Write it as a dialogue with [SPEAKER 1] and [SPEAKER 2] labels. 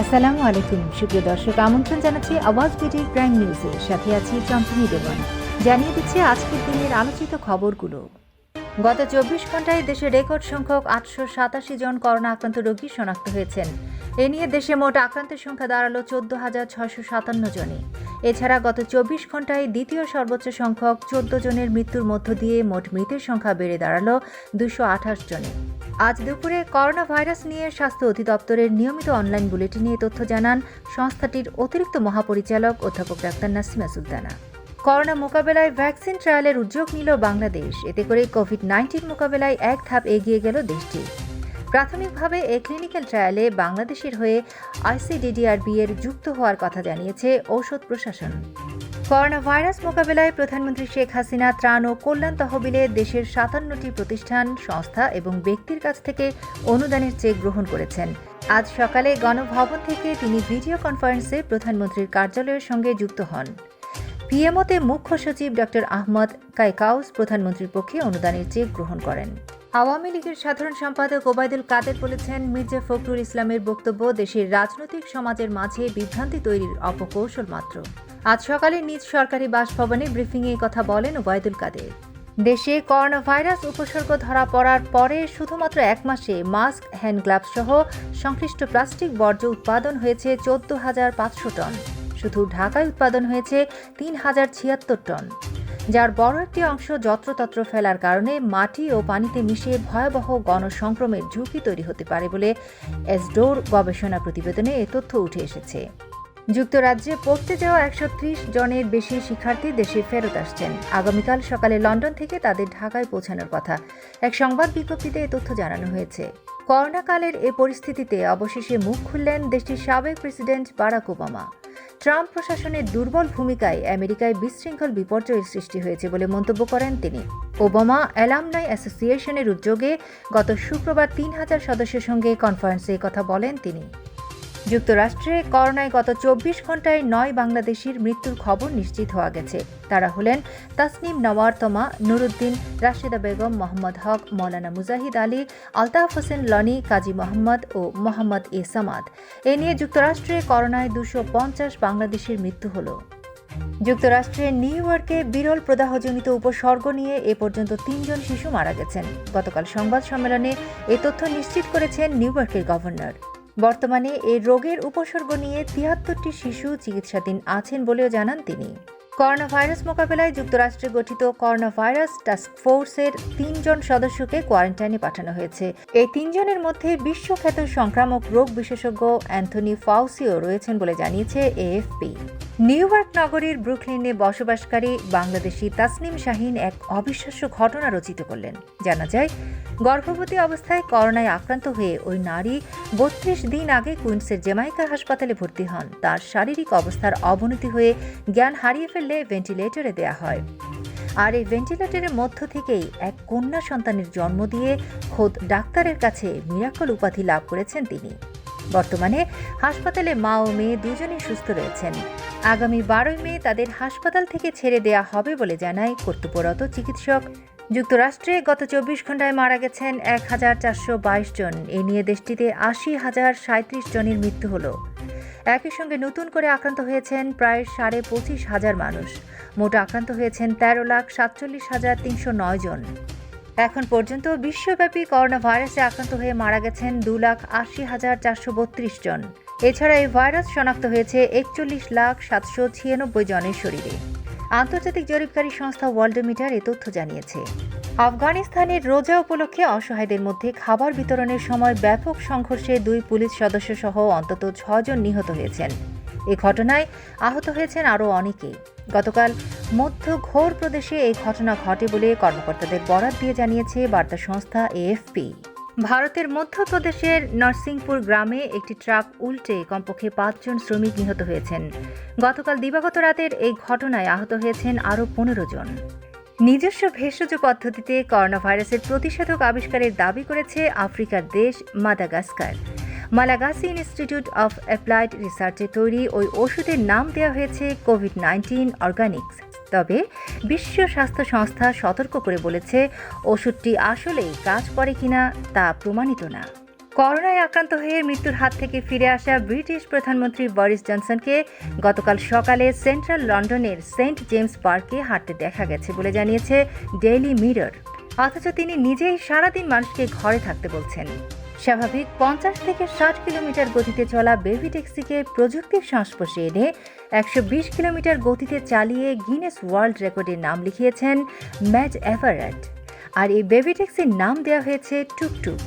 [SPEAKER 1] আসসালামু আলাইকুম। সুপ্রিয় দর্শক, আমন্ত্রণ জানাচ্ছি আওয়াজ বিডির প্রাইম নিউজে। সাথে আছি চম্পনী দেবন জানিয়ে দিচ্ছে আজকের দিনের আলোচিত খবরগুলো। গত চব্বিশ ঘন্টায় দেশে রেকর্ড সংখ্যক আটশো সাতাশি জন করোনা আক্রান্ত রোগী শনাক্ত হয়েছেন। এ নিয়ে দেশে মোট আক্রান্তের সংখ্যা দাঁড়াল চোদ্দ হাজার ছয়শো সাতান্ন জনে। এছাড়া গত চব্বিশ ঘন্টায় দ্বিতীয় সর্বোচ্চ সংখ্যক চোদ্দ জনের মৃত্যুর মধ্য দিয়ে মোট মৃতের সংখ্যা বেড়ে দাঁড়াল দুশো আঠাশ জনে। আজ দুপুরে করোনা ভাইরাস নিয়ে স্বাস্থ্য অধিদপ্তরের নিয়মিত অনলাইন বুলেটিনে তথ্য জানান সংস্থাটির অতিরিক্ত মহাপরিচালক অধ্যাপক ডাক্তার নাসিমা সুলতানা। করোনা মোকাবেলায় ভ্যাকসিন ট্রায়ালের উদ্যোগ নিল বাংলাদেশ। এতে করে কোভিড নাইন্টিন মোকাবেলায় এক ধাপ এগিয়ে গেল দেশটি। প্রাথমিকভাবে এ ক্লিনিক্যাল ট্রায়ালে বাংলাদেশের হয়ে আইসিডিডিআরবি এর যুক্ত হওয়ার কথা জানিয়েছে ঔষধ প্রশাসন। করোনা ভাইরাস মোকাবেলায় প্রধানমন্ত্রী শেখ হাসিনা ত্রাণ ও কল্যাণ তহবিলে দেশের সাতান্নটি প্রতিষ্ঠান, সংস্থা এবং ব্যক্তির কাছ থেকে অনুদানের চেক গ্রহণ করেছেন। আজ সকালে গণভবন থেকে তিনি ভিডিও কনফারেন্সে প্রধানমন্ত্রীর কার্যালয়ের সঙ্গে যুক্ত হন। পিএমওতে মুখ্য সচিব ডক্টর আহমদ কাইকাউস প্রধানমন্ত্রীর পক্ষে অনুদানের চেক গ্রহণ করেন। আওয়ামী লীগের সাধারণ সম্পাদক ওবায়দুল কাদের বলেছেন, মির্জা ফখরুল ইসলামের বক্তব্য দেশের রাজনৈতিক সমাজের মাঝে বিভ্রান্তি তৈরির অপকৌশল মাত্র। আজ সকালে নিজ সরকারি বাসভবনে ব্রিফিংয়ে কথা বলেন ওবায়দুল কাদের। দেশে করোনা ভাইরাস উপসর্গ ধরা পড়ার পরে শুধুমাত্র এক মাসে মাস্ক, হ্যান্ড গ্লাভস সহ সংশ্লিষ্ট প্লাস্টিক বর্জ্য উৎপাদন হয়েছে চোদ্দ হাজার পাঁচশো টন। শুধু ঢাকায় উৎপাদন হয়েছে তিন হাজার ছিয়াত্তর টন। যার বড় একটি অংশ যত্রতত্র ফেলার কারণে মাটি ও পানিতে মিশে ভয়াবহ গণসংক্রমের ঝুঁকি তৈরি হতে পারে বলে এসডোর গবেষণা প্রতিবেদনে এ তথ্য উঠে এসেছে। যুক্তরাজ্যে পড়তে যাওয়া একশো ত্রিশ জনের বেশি শিক্ষার্থী দেশে ফেরত আসছেন। আগামীকাল সকালে লন্ডন থেকে তাদের ঢাকায় পৌঁছানোর কথা। এক সংবাদ বিজ্ঞপ্তিতে এ তথ্য জানানো হয়েছে। করোনাকালের এ পরিস্থিতিতে অবশেষে মুখ খুললেন দেশটির সাবেক প্রেসিডেন্ট বারাক ওবামা। ট্রাম্প প্রশাসনের দুর্বল ভূমিকায় আমেরিকায় বিশৃঙ্খল বিপর্যয়ের সৃষ্টি হয়েছে বলে মন্তব্য করেন তিনি। ওবামা অ্যালামনাই অ্যাসোসিয়েশনের উদ্যোগে গত শুক্রবার তিন হাজার সদস্যের সঙ্গে কনফারেন্সে কথা বলেন তিনি। যুক্তরাষ্ট্রে করোনায় গত চব্বিশ ঘন্টায় নয় বাংলাদেশির মৃত্যুর খবর নিশ্চিত হওয়া গেছে। তারা হলেন তাসনিম নওয়ার তমা নুরুদ্দিন, রাশেদা বেগম, মোহাম্মদ হক, মৌলানা মুজাহিদ আলী, আলতাফ হোসেন লনি, কাজী মোহাম্মদ ও মোহাম্মদ এ সামাদ। এ নিয়ে যুক্তরাষ্ট্রে করোনায় দুশো পঞ্চাশ বাংলাদেশির মৃত্যু হলো। যুক্তরাষ্ট্রের নিউ ইয়র্কে বিরল প্রদাহজনিত উপসর্গ নিয়ে এ পর্যন্ত তিনজন শিশু মারা গেছেন। গতকাল সংবাদ সম্মেলনে এ তথ্য নিশ্চিত করেছেন নিউ ইয়র্কের গভর্নর। বর্তমানে এই রোগের উপসর্গ নিয়ে তিয়াত্তরটি শিশু চিকিৎসাধীন আছেন বলেও জানান তিনি। করোনা ভাইরাস মোকাবেলায় যুক্তরাষ্ট্রে গঠিত করোনা ভাইরাস টাস্ক ফোর্সের তিনজন সদস্যকে কোয়ারেন্টাইনে পাঠানো হয়েছে। এই তিনজনের মধ্যে বিশ্বখ্যাত সংক্রামক রোগ বিশেষজ্ঞ অ্যান্থনি ফাউসিও রয়েছেন বলে জানিয়েছে এএফপি। নিউ ইয়র্ক নগরীর ব্রুকলিনে বসবাসকারী বাংলাদেশি তাসনিম শাহিন এক অবিশ্বাস্য ঘটনা রচিত করলেন। জানা যায়, গর্ভবতী অবস্থায় করোনায় আক্রান্ত হয়ে ওই নারী বত্রিশ দিন আগে কুইন্সের জেমাইকা হাসপাতালে ভর্তি হন। তার শারীরিক অবস্থার অবনতি হয়ে জ্ঞান হারিয়ে ফেললে ভেন্টিলেটরে দেয়া হয়। আর এই ভেন্টিলেটরের মধ্য থেকেই এক কন্যা সন্তানের জন্ম দিয়ে খোদ ডাক্তারের কাছে মিরাকল উপাধি লাভ করেছেন তিনি। বর্তমানে হাসপাতালে মা ও মেয়ে দুজনেই সুস্থ রয়েছেন। আগামী বারোই মে তাদের হাসপাতাল থেকে ছেড়ে দেয়া হবে বলে জানায় কর্তব্যরত চিকিৎসক। যুক্তরাষ্ট্রে গত চব্বিশ ঘন্টায় মারা গেছেন এক হাজার চারশো বাইশ জন। এ নিয়ে দেশটিতে আশি হাজার সাঁত্রিশ জনের মৃত্যু হলো। একই সঙ্গে নতুন করে আক্রান্ত হয়েছেন প্রায় সাড়ে পঁচিশ হাজার মানুষ। মোট আক্রান্ত হয়েছেন তেরো লাখ সাতচল্লিশ হাজার তিনশো নয় জন। এখন পর্যন্ত বিশ্বব্যাপী করোনা ভাইরাসে আক্রান্ত হয়ে মারা গেছেন দু লাখ আশি হাজার চারশো বত্রিশ জন। এছাড়া এই ভাইরাস শনাক্ত হয়েছে একচল্লিশ লাখ সাতশো ছিয়ানব্বই জনের শরীরে। আন্তর্জাতিক জরিপকারী সংস্থা ওয়ার্ল্ডমিটার এ তথ্য জানিয়েছে। আফগানিস্তানের রোজা উপলক্ষে অসহায়দের মধ্যে খাবার বিতরণের সময় ব্যাপক সংঘর্ষে দুই পুলিশ সদস্য সহ অন্তত ছজন নিহত হয়েছেন। এ ঘটনায় আহত হয়েছেন আরও অনেকে গতকাল মধ্য ঘোর প্রদেশে এই ঘটনা ঘটে বলে কর্মকর্তাদের বরাত দিয়ে জানিয়েছে বার্তা সংস্থা এএফপি। ভারতের মধ্যপ্রদেশের নরসিংপুর গ্রামে একটি ট্রাক উল্টে কমপক্ষে পাঁচজন শ্রমিক নিহত হয়েছেন। গতকাল দিবাগত রাতের এই ঘটনায় আহত হয়েছেন আরও পনেরো জন। নিজস্ব ভেষজ পদ্ধতিতে করোনা ভাইরাসের প্রতিষেধক আবিষ্কারের দাবি করেছে আফ্রিকার দেশ Madagascar. Malagasy institute of applied রিসার্চে তৈরি ওই ওষুধের নাম দেওয়া হয়েছে কোভিড নাইন্টিন অর্গানিক্স। তবে বিশ্ব স্বাস্থ্য সংস্থা সতর্ক করে বলেছে, ওষুধটি আসলেই কাজ করে কিনা তা প্রমাণিত না। করোনায় আক্রান্ত হয়ে মৃত্যুর হাত থেকে ফিরে আসা ব্রিটিশ প্রধানমন্ত্রী বরিস জনসনকে গতকাল সকালে সেন্ট্রাল লন্ডনের সেন্ট জেমস পার্কে হাঁটতে দেখা গেছে বলে জানিয়েছে ডেইলি মিরর। অথচ তিনি নিজেই সারাদিন মানুষকে ঘরে থাকতে বলছেন। স্বাভাবিক পঞ্চাশ থেকে ষাট কিলোমিটার গতিতে চলা বেবি ট্যাক্সিকে প্রযুক্তির সংস্পর্শে এনে একশো বিশ কিলোমিটার গতিতে চালিয়ে গিনেস ওয়ার্ল্ড রেকর্ডের নাম লিখিয়েছেন ম্যাট এভারেট আর এই বেবি ট্যাক্সির নাম দেওয়া হয়েছে টুকটুক।